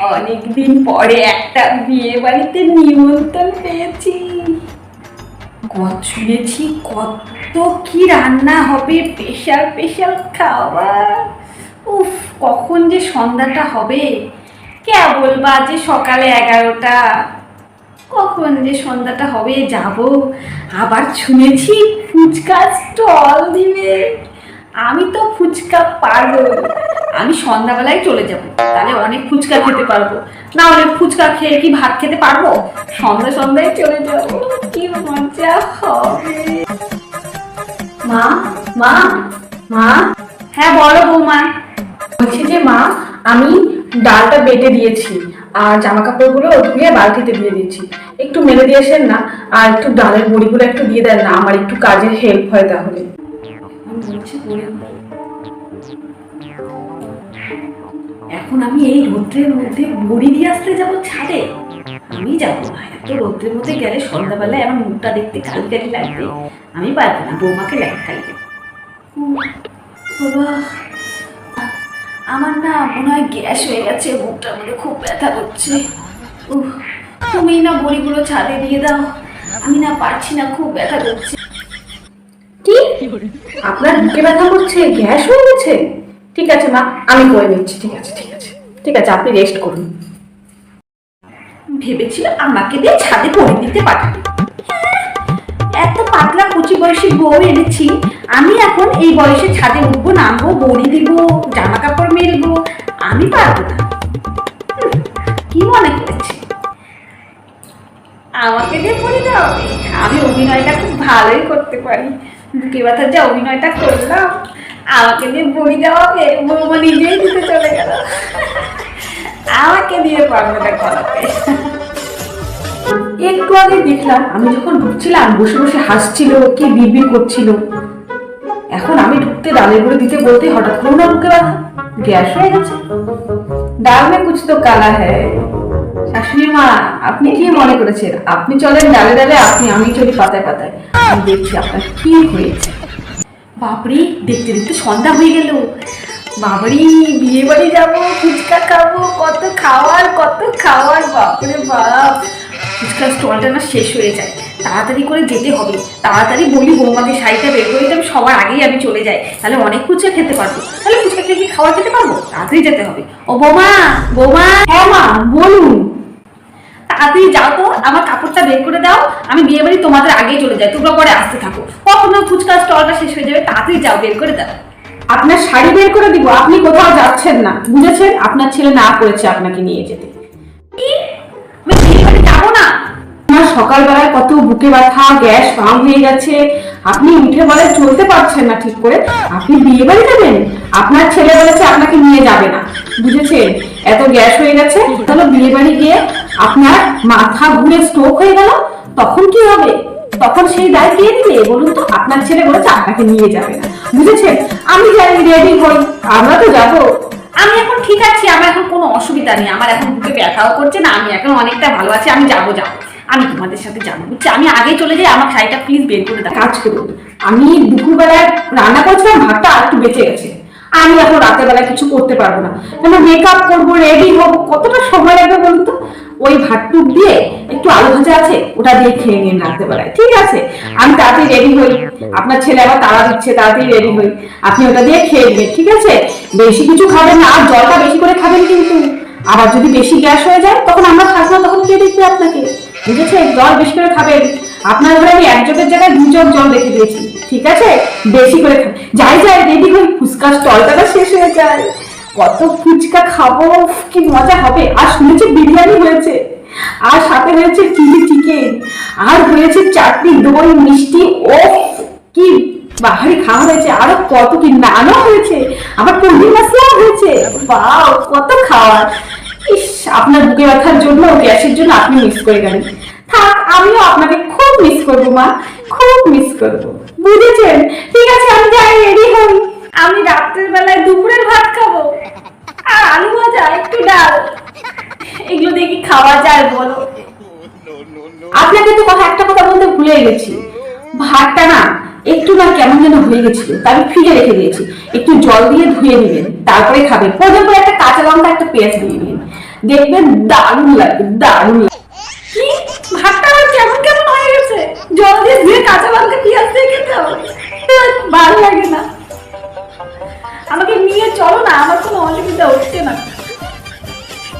অনেকদিন পরে একটা বিয়ে বাড়িতে নিমন্ত্রণ পেয়েছি। শুনেছি কত কি রান্না হবে, স্পেশাল স্পেশাল খাওয়া উফ, কখন যে সন্ধ্যাটা হবে? কেবল বাজে সকালে এগারোটা? কখন যে সন্ধ্যাটা হবে যাব? আবার শুনেছি ফুচকা স্টল দিবে। আমি তো ফুচকা পারব। আমি সন্ধ্যাবেলায় চলে যাব। তাহলে অনেক ফুচকা খেতে পারব। না হলে ফুচকা খেয়ে কি ভাত খেতে পারব? সন্ধ্যা সন্ধ্যায় চলে যাব। কি মজা হবে। মা মা মা। হ্যাঁ বলো বৌমা। বলছি যে, মা, আমি ডালটা বেটে দিয়েছি আর জামা কাপড়গুলো ধুয়ে বালতিতে দিয়ে দিয়েছি। একটু মেলে দিয়ে আসেন না, আর একটু ডালের বড়িগুলো একটু দিয়ে দেন না, আমার একটু কাজের হেল্প হয় তাহলে। বলছি এখন আমি এই রৌদ্রের মধ্যে বড়ি দিয়ে আসতে যাব ছাদে? আমি যাব না এত রৌদ্রের মধ্যে গেলে সন্ধ্যাবেলায় আমার মুখটা দেখতে কালি কালি লাগবে। আমি পারব না বৌমাকে লাগে বাবা আমার না মনে হয় গ্যাস হয়ে গেছে মুখটার মধ্যে খুব ব্যথা করছে। উহ, তুমি না বড়িগুলো ছাদে দিয়ে দাও আমি না পারছি না খুব ব্যথা করছে। কি? আপনার বুকে ব্যথা করছে গ্যাস হয়ে গেছে? ঠিক আছে, মা, আমি করে নিচ্ছি, ঠিক আছে ঠিক আছে। ঠিক আছে, আপনি রেস্ট করুন। ভেবেছিলাম আমাকে দিয়ে ছাদে পড়ে দিতে পাঠাবে এত পাতলা কচি বয়সী বউ এনেছি, আমি এখন এই বয়সে ছাদে উঠবো, নামবো, বড়ি দিব জামা কাপড় মেলবো, আমি পারব না। কি মনে করেছি? আমাকে দিয়ে পড়ে দাও। আমি অভিনয়টা খুব ভালোই করতে পারি। বুকে ব্যথার যে অভিনয়টা করলাম। আমাকে দিয়ে বড়ি দেওয়া হবে, বৌমা নিজেই দিতে চলে গেল। আমাকে দিয়ে পারবে করাতে একটু আগে দেখলাম, আমি যখন ঢুকছিলাম, বসে বসে হাসছিল, কি বিড়বিড় করছিল। এখন আমি ঢুকতে ডালের বড়ি দিতে বলতে হঠাৎ করে না বুকে ব্যথা, গ্যাস হয়ে গেছে। ডাল মে কুছ তো কালা হ্যায়। শাশুড়ি মা, আপনি কি মনে করেছেন? আপনি চলেন ডালে ডালে, আপনি আমি চলি পাতায় পাতায়। দেখছি আপনার কি হয়েছে। বাবরি দেখতে দেখতে সন্ধ্যা হয়ে গেল। বাবরি, বিয়ে বাড়ি যাব, ফুচকা খাব, কত খাওয়ার কত খাওয়ার, বাপরে বাপ। ফুচকার স্টলটা না শেষ হয়ে যায়। তাড়াতাড়ি করে যেতে হবে। তাড়াতাড়ি বলি বৌমাকে, শাড়িটা বের করে দিতে সবার আগেই আমি চলে যাই। তাহলে অনেক ফুচকা খেতে পারব। তাহলে ফুচকা খেয়ে কি খাবার খেতে পারব? তাড়াতাড়ি যেতে হবে। ও বৌমা বৌমা। হ্যাঁ মা, বলুন। তাড়াতাড়ি যাও তো আমার কাপড়টা বের করে দাও আমি বিয়ে বাড়ি তোমাদের আগেই চলে যাই তোমরা পরে আসতে থাকো। কখনো ফুচকা স্টলটা শেষ হয়ে যাবে তাড়াতাড়ি যাও বের করে দাও। আপনার শাড়ি বের করে দিব আপনি কোথাও যাচ্ছেন না বুঝেছেন? আপনার ছেলে না করেছে আপনাকে নিয়ে যেতে। কি? আমি বিয়ে বাড়ি যাব না? আমার সকালবেলায় কত বুকে ব্যথা গ্যাস ফার্ম হয়ে গেছে আপনি উঠে বলে চলতে পারছেন না ঠিক করে। আপনি বিয়ে বাড়ি যাবেন? আপনার ছেলে বলেছে আপনাকে নিয়ে যাবে না বুঝেছেন? এত গ্যাস হয়ে গেছে তাহলে বিয়ে বাড়ি গিয়ে আপনার মাথা ঘুরে স্ট্রোক হয়ে গেল তখন কি হবে? তখন সেই দায় কে দিবে বলুন তো আপনার ছেলে বলেছে আপনাকে নিয়ে যাবে না। বুঝেছেন? আমি যাই রেডি হই আমরা তো যাব। আমি এখন ঠিক আছি আমার এখন কোনো অসুবিধা নেই। আমার এখন বুকে ব্যথাও করছে না আমি এখন অনেকটা ভালো আছি আমি যাব যাব। আমি তোমাদের সাথে যাব বুঝছি? আমি আগে চলে যাই আমার শাড়িটা প্লিজ বের করে দাও। কাজ করুন। আমি দুপুরবেলায় রান্না করছিলাম ভাতটা আর একটু বেঁচে গেছে। আমি এখন রাতের বেলা কিছু করতে পারব না। কেন মেকআপ করব রেডি হব? কতটা সময় লাগবে বলুন তো? ওই ভাতটুক দিয়ে একটু আলু ভাজা আছে, ওটা দিয়ে খেয়ে নিন রাতের বেলায় ঠিক আছে, আমি তাড়াতাড়ি রেডি হই। আপনার ছেলে আবার তাড়া দিচ্ছে, তাড়াতাড়ি রেডি হই। আপনি ওটা দিয়ে খেয়ে নেবেন ঠিক আছে? বেশি কিছু খাবেন না, আর জলটা বেশি করে খাবেন কিন্তু। আবার যদি বেশি গ্যাস হয়ে যায়, তখন আমরা থাকব, তখন কে দেখবে আপনাকে। বুঝেছেন জল বেশি করে খাবেন। আপনার ঘরে আমি এক জগের জায়গায় দু জগ জল রেখে দিয়েছি, ঠিক আছে? বেশি করে যাই যাই, রেডি হই। ফুচকা স্টলটা শেষ হয়ে যায়। কত ফুচকা খাব কি মজা হবে। আর শুনেছি বিরিয়ানি হয়েছে। আর সাথে হয়েছে চিলি চিকেন। আর হয়েছে চাটনি, দই, মিষ্টি ও কি বাহারি খাওয়া হয়েছে। আরও কত কি নানও হয়েছে। আবার পনির মশলাও হয়েছে। বাও কত খাওয়ার। ইস, আপনার বুকে ব্যথার জন্য, গ্যাসের জন্য আপনি মিস করে গেলেন। থাক, আমিও আপনাকে খুব মিস করব, মা। খুব মিস করব। বুঝেছেন? ঠিক আছে, আমি যাই রেডি হই। আমি রাত্রের বেলায় দুপুরের ভাত খাব। আর আলু ভাজা একটু ডাল। এগুলো দেখি খাওয়া যায় বলো? আপনাকে তো কথা একটা কথা বলতে ভুলে গেছি। ভাতটা না, একটু না কেমন যেন হয়ে গেছিল। তাই আমি ফ্রিজে রেখে দিয়েছি। একটু জল দিয়ে ধুয়ে নেবেন, তারপরে খাবেন। প্রয়োজন পরে একটা কাঁচা লঙ্কা, একটা পেঁয়াজ দিয়ে দিন। দেখবেন দারুণ লাগবে দারুণ লাগবে ভাতটা কেমন কেমন হয়ে গেছে? জল দিয়ে ধুয়ে কাঁচা লঙ্কা, পেঁয়াজ দিয়ে খেতে হবে। ভালো লাগে না। চলো না আমার কোনো অসুবিধা হচ্ছে না।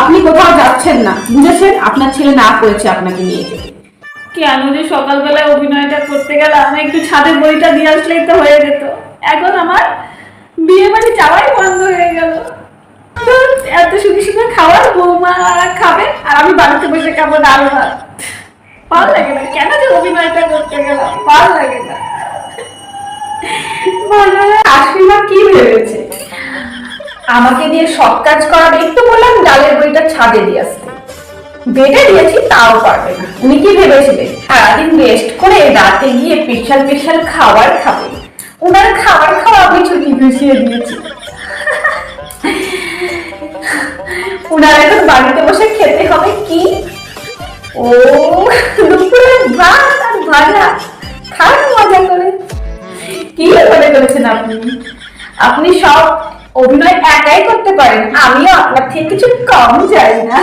আপনি কোথাও যাচ্ছেন না বুঝেছেন? আপনার ছেলে না করেছে আপনাকে নিয়ে যেতে। কেন যে সকালবেলায় অভিনয়টা করতে গেলাম একটু ছাদের বইটা দিয়ে আসলেই তো হয়ে যেত। এখন আমার বিয়ে বাড়ি যাওয়াই বন্ধ হয়ে গেল। এত সুন্দর সুন্দর খাবার বৌমা খাবে আর আমি বাড়িতে বসে খাব ডাল ভাত। ভালো লাগে না কেন যে অভিনয়টা করতে গেলাম ভালো লাগে না। ভালো আশীর্বা কি ভেবেছে? আমাকে দিয়ে সব কাজ করাবে, একটু বললাম ডালের বইটা ছাদে দিয়ে আসতে। বেডে দিয়েছি, তাও পারবে না। উনি কি ভেবেছিলেন? সারাদিন রেস্ট করে রাতে গিয়ে স্পেশাল স্পেশাল খাবার খাবে। ওনার খাবার খাওয়া আমি ছুটি ঘুষিয়ে দিয়েছি। ওনার এখন বাড়িতে বসে খেতে হবে কি? ও দুপুরে ভাত আর ভাজা। খান মজা করে। কি মনে করেছেন আপনি? আপনি সব অভিনয় একাই করতে পারেন। আমিও আপনার থেকে কিছু কম যাই না।